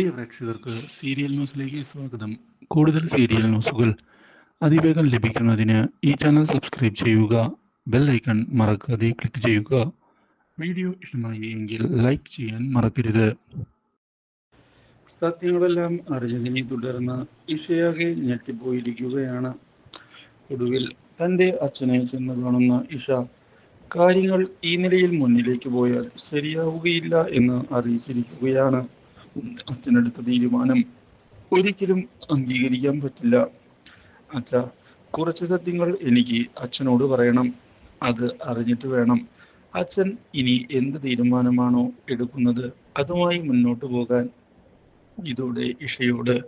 പ്രിയ പ്രേക്ഷകർക്ക് സീരിയൽ ന്യൂസിലേക്ക് സ്വാഗതം. കൂടുതൽ സീരിയൽ ന്യൂസുകൾ അതിവേഗം ലഭിക്കുന്നതിന് ഈ ചാനൽ സബ്സ്ക്രൈബ് ചെയ്യുക ബെൽ ഐക്കൺ മറക്കാതെ ക്ലിക്ക് ചെയ്യുക. വീഡിയോ ഇഷ്ടമായി എങ്കിൽ ലൈക്ക് ചെയ്യാൻ മറക്കരുത്. സത്യങ്ങളെല്ലാം അറിഞ്ഞതിനെ തുടർന്ന് ഇഷയാകെ ഞെട്ടിപ്പോയിരിക്കുകയാണ്. ഒടുവിൽ തന്റെ അച്ഛനെ ചെന്ന് കാണുന്ന ഇഷ കാര്യങ്ങൾ ഈ നിലയിൽ മുന്നിലേക്ക് പോയാൽ ശരിയാവുകയില്ല എന്ന് അറിയിച്ചിരിക്കുകയാണ്. അച്ഛനെടുത്ത തീരുമാനം ഒരിക്കലും അംഗീകരിക്കാൻ പറ്റില്ല. അച്ഛ കുറച്ച് സത്യങ്ങൾ എനിക്ക് അച്ഛനോട് പറയണം. അത് അറിഞ്ഞിട്ട് വേണം. അച്ഛൻ ഇനി എന്ത് തീരുമാനമാണോ എടുക്കുന്നത് അതുമായി മുന്നോട്ട് പോകാൻ. ഇതോടെ ഇഷയോട്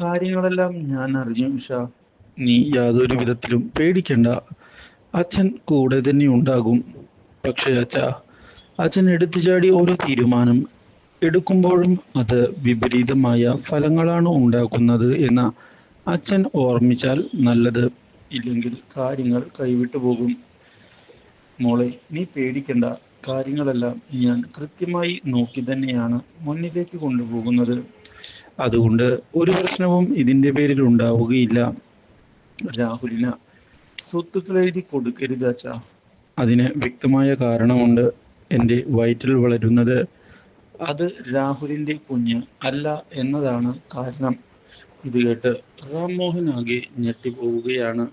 കാര്യങ്ങളെല്ലാം ഞാൻ അറിഞ്ഞു ഇഷ നീ യാതൊരു വിധത്തിലും പേടിക്കണ്ട. അച്ഛൻ കൂടെ തന്നെ ഉണ്ടാകും. പക്ഷേ അച്ഛ അച്ഛൻ എടുത്തു ചാടി ഓരോ തീരുമാനം എടുക്കുമ്പോഴും അത് വിപരീതമായ ഫലങ്ങളാണ് ഉണ്ടാക്കുന്നത് എന്ന് അച്ഛൻ ഓർമ്മിച്ചാൽ നല്ലത് ഇല്ലെങ്കിൽ കാര്യങ്ങൾ കൈവിട്ടു പോകും. മോളെ നീ പേടിക്കണ്ട. കാര്യങ്ങളെല്ലാം ഞാൻ കൃത്യമായി നോക്കി തന്നെയാണ് മുന്നിലേക്ക് കൊണ്ടുപോകുന്നത്. അതുകൊണ്ട് ഒരു പ്രശ്നവും ഇതിന്റെ പേരിൽ ഉണ്ടാവുകയില്ല. രാഹുലിന് സ്വത്തുക്കൾ എഴുതി കൊടുക്കരുത് അച്ഛാ. അതിന് വ്യക്തമായ കാരണമുണ്ട്. എന്റെ വയറ്റിൽ വളരുന്നത് അത് രാഹുലിന്റെ കുഞ്ഞ് അല്ല എന്നതാണ് കാരണം. ഇത് കേട്ട് റാംമോഹൻ ആകെ ഞെട്ടിപ്പോവുകയാണ്.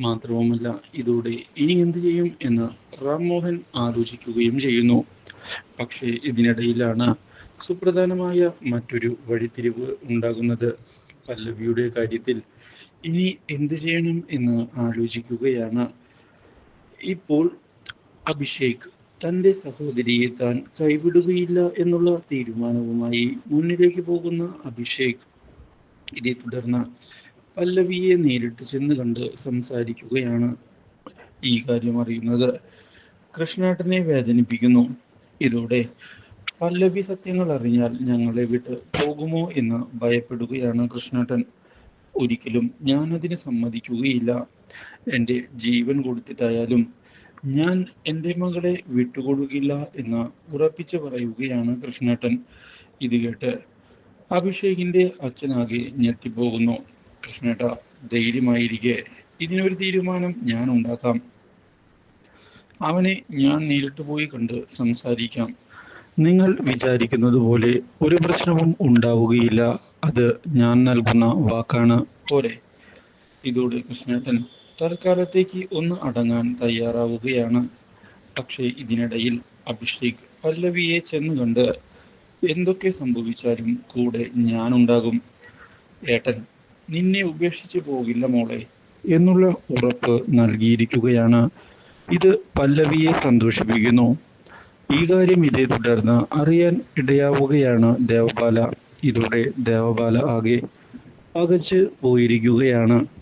മാത്രവുമല്ല ഇതോടെ ഇനി എന്തു ചെയ്യും എന്ന് റാംമോഹൻ ആലോചിക്കുകയും ചെയ്യുന്നു. പക്ഷേ ഇതിനിടയിലാണ് സുപ്രധാനമായ മറ്റൊരു വഴിത്തിരിവ് ഉണ്ടാകുന്നത്. പല്ലവിയുടെ കാര്യത്തിൽ ഇനി എന്ത് ചെയ്യണം എന്ന് ആലോചിക്കുകയാണ്. ഇപ്പോൾ അഭിഷേക് തന്റെ സഹോദരിയെ താൻ കൈവിടുകയില്ല എന്നുള്ള തീരുമാനവുമായി മുന്നിലേക്ക് പോകുന്ന അഭിഷേക് ഇതേ തുടർന്ന് പല്ലവിയെ നേരിട്ട് ചെന്ന് കണ്ട് സംസാരിക്കുകയാണ് ഈ കാര്യം അറിയുന്നത്. കൃഷ്ണേട്ടനെ വേദനിപ്പിക്കുന്നു. ഇതോടെ പല്ലവി സത്യങ്ങൾ അറിഞ്ഞാൽ ഞങ്ങളെ വിട്ട് പോകുമോ എന്ന് ഭയപ്പെടുകയാണ് കൃഷ്ണേട്ടൻ. ഒരിക്കലും ഞാനതിന് സമ്മതിക്കുകയില്ല. എന്റെ ജീവൻ കൊടുത്തിട്ടായാലും ഞാൻ എന്റെ മകളെ വിട്ടുകൊടുക്കില്ല എന്ന് ഉറപ്പിച്ചു പറയുകയാണ് കൃഷ്ണേട്ടൻ. ഇത് കേട്ട് അഭിഷേകിന്റെ അച്ഛനാകെ ഞെട്ടിപ്പോകുന്നു. കൃഷ്ണേട്ട ധൈര്യമായിരിക്കെ. ഇതിനൊരു തീരുമാനം ഞാൻ ഉണ്ടാക്കാം. അവനെ ഞാൻ നേരിട്ട് പോയി കണ്ട് സംസാരിക്കാം. നിങ്ങൾ വിചാരിക്കുന്നത് പോലെ ഒരു പ്രശ്നവും ഉണ്ടാവുകയില്ല. അത് ഞാൻ നൽകുന്ന വാക്കാണ്. പോരെ. ഇതോടെ കൃഷ്ണേട്ടൻ തൽക്കാലത്തേക്ക് ഒന്ന് അടങ്ങാൻ തയ്യാറാവുകയാണ്. പക്ഷേ ഇതിനിടയിൽ അഭിഷേക് പല്ലവിയെ ചെന്ന് കണ്ട് എന്തൊക്കെ സംഭവിച്ചാലും കൂടെ ഞാനുണ്ടാകും. ഏട്ടൻ നിന്നെ ഉപേക്ഷിച്ച് പോകില്ല മോളെ എന്നുള്ള ഉറപ്പ് നൽകിയിരിക്കുകയാണ്. ഇത് പല്ലവിയെ സന്തോഷിപ്പിക്കുന്നു. ഈ കാര്യം ഇതേ തുടർന്ന് അറിയാൻ ഇടയാവുകയാണ് ദേവപാല ഇതോടെ ദേവപാല ആകെ അകച്ച് പോയിരിക്കുകയാണ്.